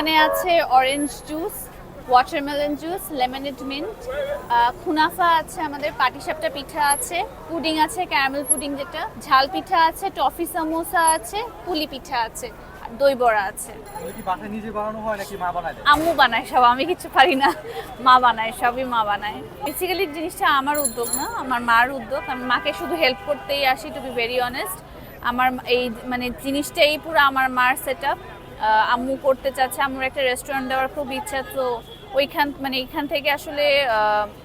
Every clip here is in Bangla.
এখানে আছে orange juice watermelon juice lemonade mint খুনাফা আছে আমাদের পাটিসাপটা পিঠা আছে পুডিং আছে ক্যারামেল পুডিং যেটা ঝাল পিঠা আছে টফি সামোসা আছে পুলি পিঠা আছে আর দই বড়া আছে? আম্মু বানায় সব আমি কিছু পারি না। মা বানায় সবই মা বানায়। বেসিক্যালি জিনিসটা আমার উদ্যোগ না আমার মার উদ্যোগ। আমি মাকে শুধু হেল্প করতেই আসি টু বি ভেরি অনেস্ট আমার এই মানে জিনিসটাই পুরো আমার মার সেট আপ আম্মু করতে চাচ্ছে, আম্মুর একটা রেস্টুরেন্ট দেওয়ার খুব ইচ্ছা, তো ওইখান মানে এখান থেকে আসলে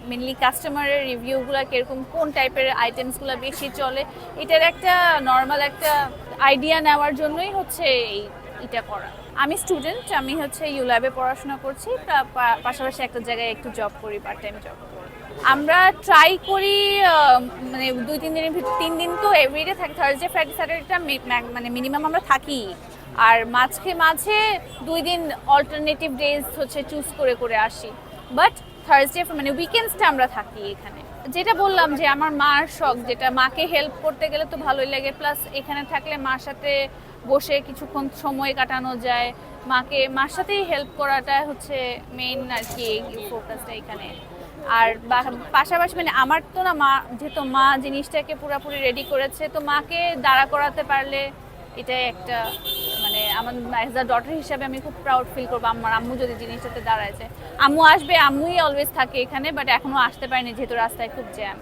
মেনলি কাস্টমারের রিভিউগুলো কীরকম, কোন টাইপের আইটেমসগুলো বেশি চলে, এটার একটা নর্মাল একটা আইডিয়া নেওয়ার জন্যই হচ্ছে এই এটা করা। আমি স্টুডেন্ট আমি হচ্ছে ইউল্যাবে পড়াশোনা করছি পাশাপাশি একটা জায়গায় একটু জব করি পার্ট টাইম জব আমরা ট্রাই করি মানে দুই, তিন দিনের ভিতর তিন দিন তো এভরিডে থাকে। থার্সডে ফ্রাইডে স্যাটারডেটা মানে মিনিমাম আমরা থাকি। আর মাঝে মাঝে দুই দিন অল্টারনেটিভ ডেজ হচ্ছে চুজ করে করে আসি। বাট থার্সডে মানে উইকেন্ডসটা আমরা থাকি এখানে। যেটা বললাম যে আমার মার শখ, যেটা মাকে হেল্প করতে গেলে তো ভালোই লাগে। প্লাস এখানে থাকলে মার সাথে বসে কিছুক্ষণ সময় কাটানো যায়। মাকে, মার সাথেই হেল্প করাটা হচ্ছে মেইন আর কি ফোকাসটা এখানে। আর পাশাপাশি মানে আমার তো না মা, যেহেতু মা জিনিসটাকে পুরোপুরি রেডি করেছে, তো মাকে দাঁড়া করাতে পারলে এটাই একটা মানে আমার অ্যাজ আ ডটার হিসাবে আমি খুব প্রাউড ফিল করব আমার আম্মু যদি জিনিসটাতে দাঁড়াইছে। আম্মু আসবে, আম্মুই অলওয়েজ থাকে এখানে বাট এখনও আসতে পারিনি, যেহেতু রাস্তায় খুব জ্যাম